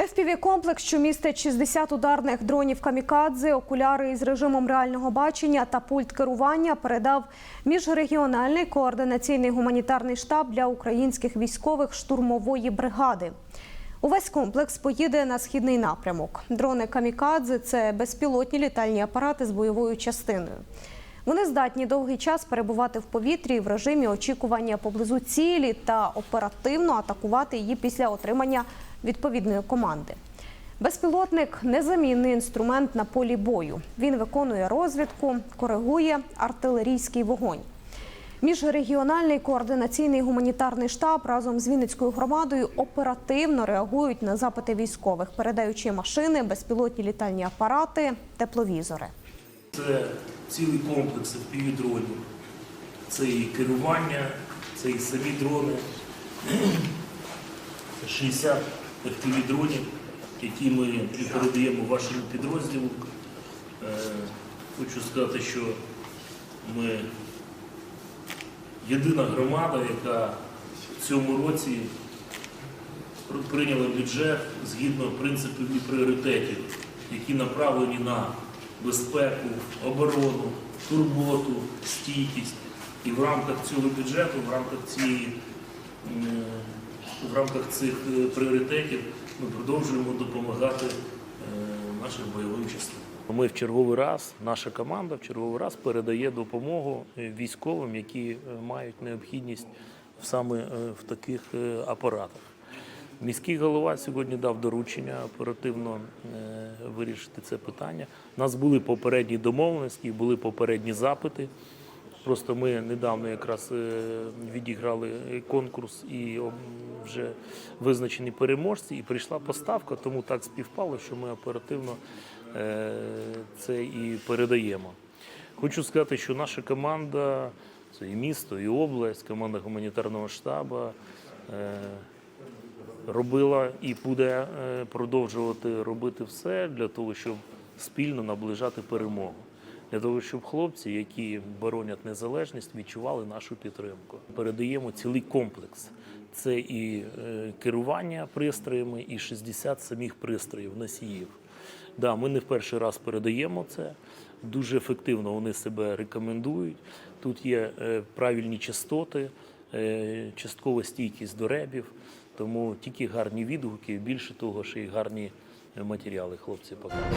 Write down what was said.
FPV-комплекс, що містить 60 ударних дронів камікадзе, окуляри із режимом реального бачення та пульт керування передав міжрегіональний координаційний гуманітарний штаб для українських військових штурмової бригади. Увесь комплекс поїде на східний напрямок. Дрони камікадзе це безпілотні літальні апарати з бойовою частиною. Вони здатні довгий час перебувати в повітрі в режимі очікування поблизу цілі та оперативно атакувати її після отримання відповідної команди. Безпілотник незамінний інструмент на полі бою. Він виконує розвідку, коригує артилерійський вогонь. Міжрегіональний координаційний гуманітарний штаб разом з Вінницькою громадою оперативно реагують на запити військових, передаючи машини, безпілотні літальні апарати, тепловізори. Це цілий комплекс FPV-дронів. Це і керування, це і самі дрони. Це 60 FPV-дронів, які ми передаємо вашому підрозділу. Е, Хочу сказати, що ми єдина громада, яка в цьому році прийняла бюджет згідно принципів і пріоритетів, які направлені на безпеку, оборону, турботу, стійкість. І в рамках цього бюджету, в рамках цієї в рамках цих е, пріоритетів ми продовжуємо допомагати е, нашим бойовим частинам. Ми в черговий раз, наша команда в черговий раз передає допомогу е, військовим, які е, мають необхідність саме е, в таких е, апаратах. Міський голова сьогодні дав доручення оперативно е, вирішити це питання. У нас були попередні домовленості, були попередні запити. Просто ми недавно якраз е, відіграли конкурс і вже визначені переможці, і прийшла поставка, тому так співпало, що ми оперативно е, це і передаємо. Хочу сказати, що наша команда, це і місто, і область, команда гуманітарного штабу. Робила і буде е, продовжувати робити все для того, щоб спільно наближати перемогу. Для того, щоб хлопці, які боронять незалежність, відчували нашу підтримку. Передаємо цілий комплекс. Це і е, керування пристроями, і 60 самих пристроїв, носіїв. Да, ми не в перший раз передаємо це. Дуже ефективно вони себе рекомендують. Тут є е, правильні частоти, часткова стійкість до ребів, тому тільки гарні відгуки, більше того, що й гарні матеріали хлопці показують.